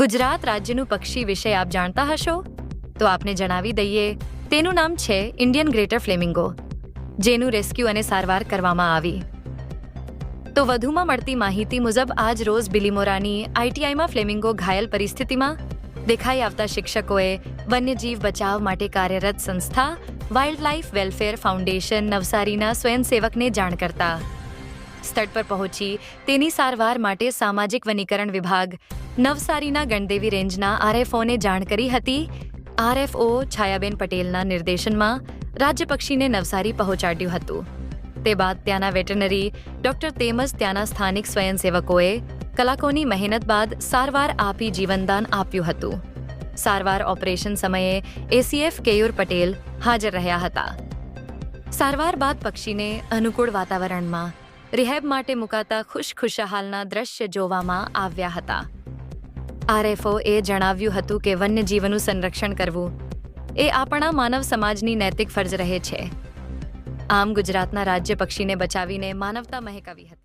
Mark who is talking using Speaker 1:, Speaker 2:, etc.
Speaker 1: ગુજરાત રાજ્યનું પક્ષી વિશે આપ જાણતા હશો? તો આપને જણાવી દઈએ, તેનું નામ છે ઇન્ડિયન ગ્રેટર ફ્લેમિંગો, જેનું રેસ્ક્યુ અને સારવાર કરવામાં આવી. તો વધુમાં મળતી માહિતી મુજબ આજ રોજ બિલીમોરાની આઈટીઆઈમાં ફ્લેમિંગો ઘાયલ પરિસ્થિતિમાં દેખાઈ આવતા શિક્ષકોએ વન્યજીવ બચાવ માટે કાર્યરત સંસ્થા વાઇલ્ડ લાઇફ વેલફેર ફાઉન્ડેશન નવસારીના સ્વયંસેવકને જાણ કરતા. સ્થળ પર પહોંચી તેની સારવાર માટે સામાજિક વનીકરણ વિભાગ નવસારીના ગણદેવી રેન્જના આરએફઓને જાણ કરી હતી. આરએફઓ છાયાબેન પટેલના નિર્દેશનમાં રાજ્યપક્ષીને નવસારી પહોંચાડ્યું હતું. તે બાદ ત્યાંના વેટરનરી ડોક્ટર તેમજ ત્યાંના સ્થાનિક સ્વયંસેવકોએ કલાકોની મહેનત બાદ સારવાર આપી જીવનદાન આપ્યું હતું. સારવાર ઓપરેશન સમયે એસીએફ કેયુર પટેલ હાજર રહ્યા હતા. સારવાર બાદ પક્ષીને અનુકૂળ વાતાવરણમાં રિહેબ માટે મુકાતા ખુશખુશાહાલના દ્રશ્ય જોવામાં આવ્યા હતા. આરએફઓ એ જણાવ્યું હતું કે વન્યજીવનું સંરક્ષણ કરવું એ આપણા માનવ સમાજની નૈતિક ફરજ રહે છે. આમ ગુજરાતના રાજ્ય પક્ષીને બચાવીને માનવતા મહેકાવી હતી.